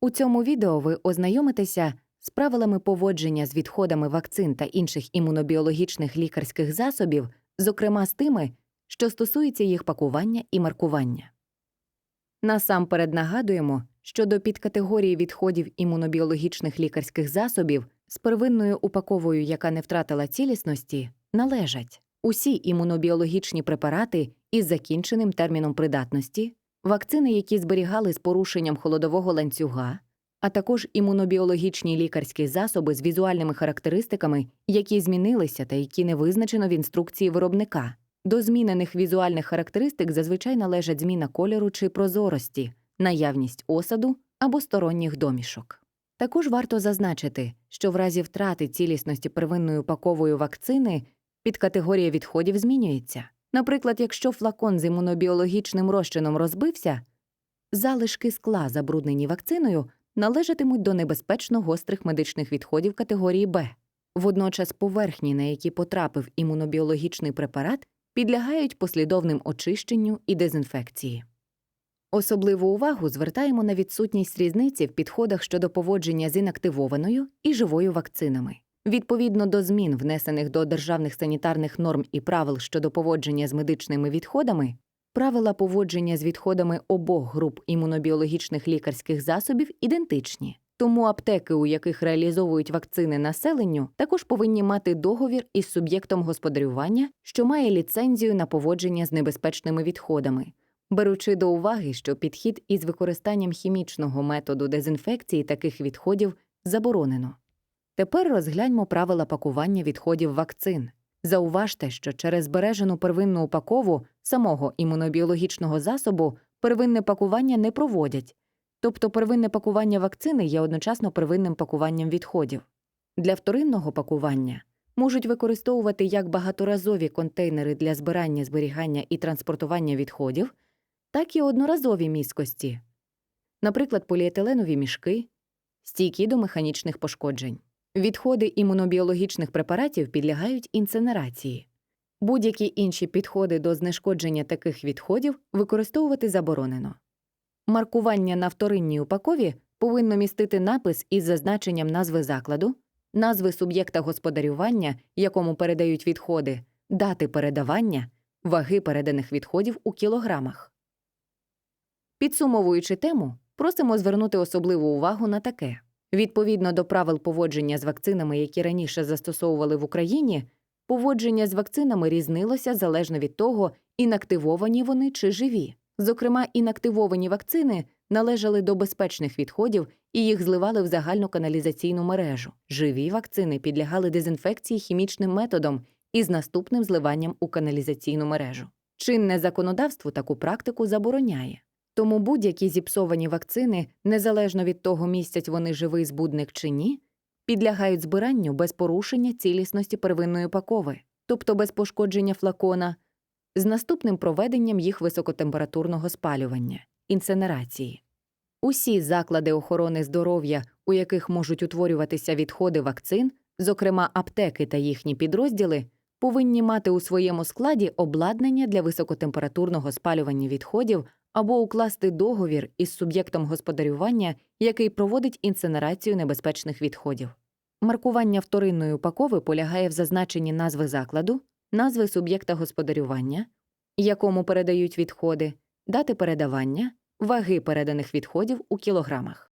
У цьому відео ви ознайомитеся з правилами поводження з відходами вакцин та інших імунобіологічних лікарських засобів, зокрема з тими, що стосуються їх пакування і маркування. Насамперед нагадуємо, що до підкатегорії відходів імунобіологічних лікарських засобів з первинною упаковою, яка не втратила цілісності, належать усі імунобіологічні препарати із закінченим терміном придатності, вакцини, які зберігали з порушенням холодового ланцюга, а також імунобіологічні лікарські засоби з візуальними характеристиками, які змінилися та які не визначено в інструкції виробника. До змінених візуальних характеристик зазвичай належать зміна кольору чи прозорості, наявність осаду або сторонніх домішок. Також варто зазначити, що в разі втрати цілісності первинної упакової вакцини підкатегорія відходів змінюється. Наприклад, якщо флакон з імунобіологічним розчином розбився, залишки скла, забруднені вакциною, належатимуть до небезпечно гострих медичних відходів категорії Б. Водночас поверхні, на які потрапив імунобіологічний препарат, підлягають послідовним очищенню і дезінфекції. Особливу увагу звертаємо на відсутність різниці в підходах щодо поводження з інактивованою і живою вакцинами. Відповідно до змін, внесених до державних санітарних норм і правил щодо поводження з медичними відходами, правила поводження з відходами обох груп імунобіологічних лікарських засобів ідентичні. Тому аптеки, у яких реалізовують вакцини населенню, також повинні мати договір із суб'єктом господарювання, що має ліцензію на поводження з небезпечними відходами, беручи до уваги, що підхід із використанням хімічного методу дезінфекції таких відходів заборонено. Тепер розгляньмо правила пакування відходів вакцин. Зауважте, що через збережену первинну упакову самого імунобіологічного засобу первинне пакування не проводять, тобто первинне пакування вакцини є одночасно первинним пакуванням відходів. Для вторинного пакування можуть використовувати як багаторазові контейнери для збирання, зберігання і транспортування відходів, так і одноразові міскості, наприклад, поліетиленові мішки, стійкі до механічних пошкоджень. Відходи імунобіологічних препаратів підлягають інцинерації. Будь-які інші підходи до знешкодження таких відходів використовувати заборонено. Маркування на вторинній упакові повинно містити напис із зазначенням назви закладу, назви суб'єкта господарювання, якому передають відходи, дати передавання, ваги переданих відходів у кілограмах. Підсумовуючи тему, просимо звернути особливу увагу на таке. Відповідно до правил поводження з вакцинами, які раніше застосовували в Україні, поводження з вакцинами різнилося залежно від того, інактивовані вони чи живі. Зокрема, інактивовані вакцини належали до безпечних відходів і їх зливали в загальну каналізаційну мережу. Живі вакцини підлягали дезінфекції хімічним методом із наступним зливанням у каналізаційну мережу. Чинне законодавство таку практику забороняє. Тому будь-які зіпсовані вакцини, незалежно від того, містять вони живий збудник чи ні, підлягають збиранню без порушення цілісності первинної пакови, тобто без пошкодження флакона, з наступним проведенням їх високотемпературного спалювання, інсенерації. Усі заклади охорони здоров'я, у яких можуть утворюватися відходи вакцин, зокрема аптеки та їхні підрозділи, повинні мати у своєму складі обладнання для високотемпературного спалювання відходів або укласти договір із суб'єктом господарювання, який проводить інсинерацію небезпечних відходів. Маркування вторинної упакови полягає в зазначенні назви закладу, назви суб'єкта господарювання, якому передають відходи, дати передавання, ваги переданих відходів у кілограмах.